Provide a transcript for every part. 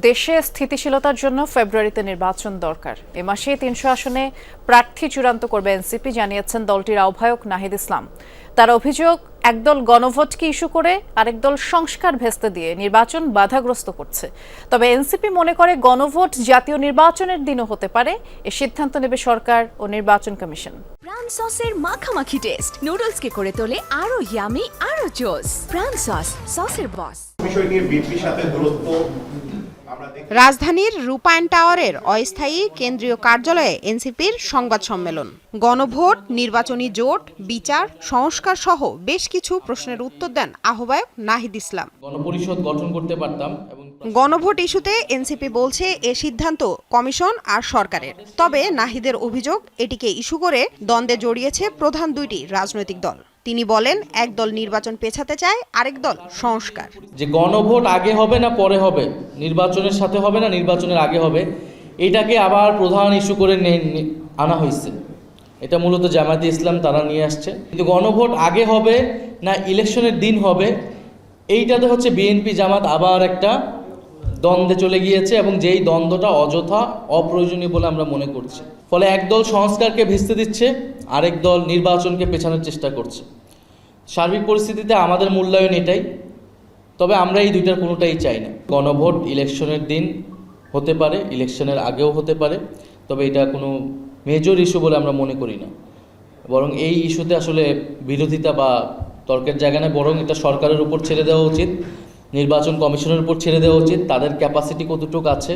দেশে স্থিতিশীলতার জন্য ফেব্রুয়ারিতে নির্বাচন দরকার। এ মাসে তিনশো আসনে প্রার্থী চূড়ান্ত করবে এনসিপি জানিয়েছেন দলটির আহ্বায়ক নাহিদ ইসলাম। তার অভিযোগ একদল গণভোটকে ইস্যু করে আরেক দল সংস্কার ভেস্তে দিয়ে নির্বাচন বাধাগ্রস্ত করছে। তবে এনসিপি মনে করে গণভোট জাতীয় নির্বাচনের দিনও হতে পারে। এ সিদ্ধান্ত নেবে সরকার ও নির্বাচন কমিশন। প্রাণ সসের মাখামাখি টেস্ট। নুডলসকে করে তোলে আরও ইয়ামি আরও জোস প্রাণ সস সসের বস। বিষয় নিয়ে বিএনপির সাথে দূরত্ব রাজধানীর রূপায়ণ টাওয়ারের অস্থায়ী কেন্দ্রীয় কার্যালয়ে এনসিপির সংবাদ সম্মেলন। গণভোট নির্বাচনী জোট বিচার সংস্কার সহ বেশ কিছু প্রশ্নের উত্তর দেন আহ্বায়ক নাহিদ ইসলাম। গণপরিষদ গঠন করতে পারতাম এবং গণভোট ইস্যুতে এনসিপি বলছে এ সিদ্ধান্ত কমিশন আর সরকারের। তবে নাহিদের অভিযোগ, এটিকে ইস্যু করে দ্বন্দ্বে জড়িয়েছে প্রধান দুইটি রাজনৈতিক দল। তিনি বলেন এক দল নির্বাচন পেছাতে চায়, আরেক দল সংস্কার। যে গণভোট আগে হবে না পরে হবে, নির্বাচনের সাথে হবে না নির্বাচনের আগে হবে, এটাকে আবার প্রধান ইস্যু করে আনা হয়েছে। এটা মূলত জামায়াতে ইসলাম, তারা নিয়ে আসছে। কিন্তু গণভোট আগে হবে না, ইলেকশনের দিন হবে, এইটাতে হচ্ছে বিএনপি জামাত আবার একটা দ্বন্দ্বে চলে গিয়েছে এবং যেই দ্বন্দ্বটা অযথা অপ্রয়োজনীয় বলে আমরা মনে করছি। ফলে একদল সংস্কারকে ভেস্তে দিচ্ছে, আরেক দল নির্বাচনকে পেছানোর চেষ্টা করছে। সার্বিক পরিস্থিতিতে আমাদের মূল্যায়ন এটাই, তবে আমরা এই দুইটার কোনোটাই চাই না। গণভোট ইলেকশনের দিন হতে পারে, ইলেকশনের আগেও হতে পারে, তবে এটা কোনো মেজর ইস্যু বলে আমরা মনে করি না। বরং এই ইস্যুতে আসলে বিরোধিতা বা তর্কের জায়গা নেই বরং এটা সরকারের উপর ছেড়ে দেওয়া উচিত। নির্বাচন কমিশনের উপর ছেড়ে দেওয়া উচিত। তাদের ক্যাপাসিটি কতটুকু আছে?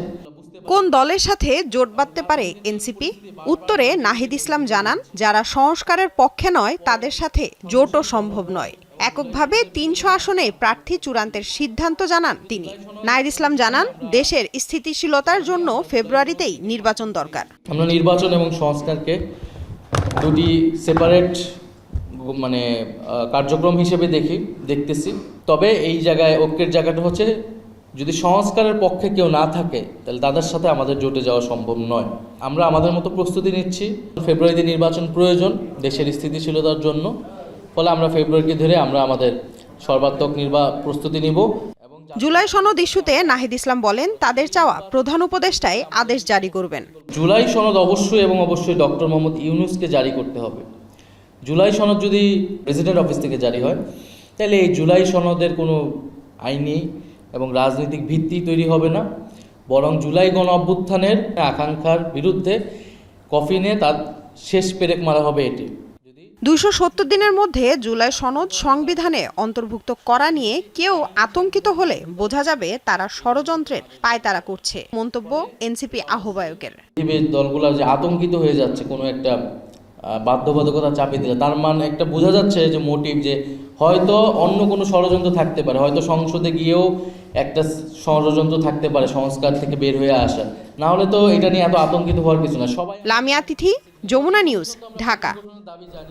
কোন দলের সাথে জোট বাঁধতে পারে এনসিপি উত্তরে নাহিদ ইসলাম জানান যারা সংস্কারের পক্ষে নয় তাদের সাথে জোটও সম্ভব নয়। এককভাবে তিনশো আসনে প্রার্থী চূড়ান্তের সিদ্ধান্ত জানান তিনি। নাহিদ ইসলাম জানান দেশের স্থিতিশীলতার জন্য ফেব্রুয়ারিতেই নির্বাচন দরকার। আমরা নির্বাচন এবং সংস্কারকে দুটি সেপারেট মানে কার্যক্রম হিসেবে দেখি দেখতেছি। তবে এই জায়গায় ঐক্যের জায়গাটা হচ্ছে যদি সংস্কারের পক্ষে কেউ না থাকে তাহলে তাদের সাথে আমাদের জোটে যাওয়া সম্ভব নয়। আমরা আমাদের মতো প্রস্তুতি নিচ্ছি। ফেব্রুয়ারিতে নির্বাচন প্রয়োজন দেশের স্থিতিশীলতার জন্য। ফলে আমরা ফেব্রুয়ারিকে ধরে আমরা আমাদের সর্বাত্মক নির্বা প্রস্তুতি নিব। এবং জুলাই সনদ ইস্যুতে নাহিদ ইসলাম বলেন তাদের চাওয়া প্রধান উপদেষ্টাই আদেশ জারি করবেন। জুলাই সনদ অবশ্যই এবং অবশ্যই ডক্টর মোহাম্মদ ইউনুসকে জারি করতে হবে। জুলাই সনদ যদি প্রেসিডেন্ট অফিস থেকে জারি হয় তাহলে এই জুলাই সনদের কোনো আইনি এবং রাজনৈতিক ভিত্তি তৈরি হবে না। বরং জুলাই গণ অভ্যুত্থানের আকাঙ্ক্ষার বিরুদ্ধে কফিনে তার শেষ পেরেক মারা হবে এটি। যদি দুইশো সত্তর দিনের মধ্যে জুলাই সনদ সংবিধানে অন্তর্ভুক্ত করা নিয়ে কেউ আতঙ্কিত হলে বোঝা যাবে তারা ষড়যন্ত্রের পায়তারা করছে। মন্তব্য এনসিপি আহ্বায়কের। দলগুলো যে আতঙ্কিত হয়ে যাচ্ছে কোনো একটা বাধ্যবাধকতা চাপিয়ে দিলে। তার মানে একটা বোঝা যাচ্ছে যে মোটিভ যে হয়তো অন্য কোনো ষড়যন্ত্র থাকতে পারে, হয়তো সংসদে গিয়েও একটা ষড়যন্ত্র থাকতে পারে, সংস্কার থেকে বের হয়ে আসা। না হলে তো এটা নিয়ে এত আতঙ্কিত হওয়ার কিছু না। সবাই লামিয়া তিথি, যমুনা নিউজ, ঢাকা।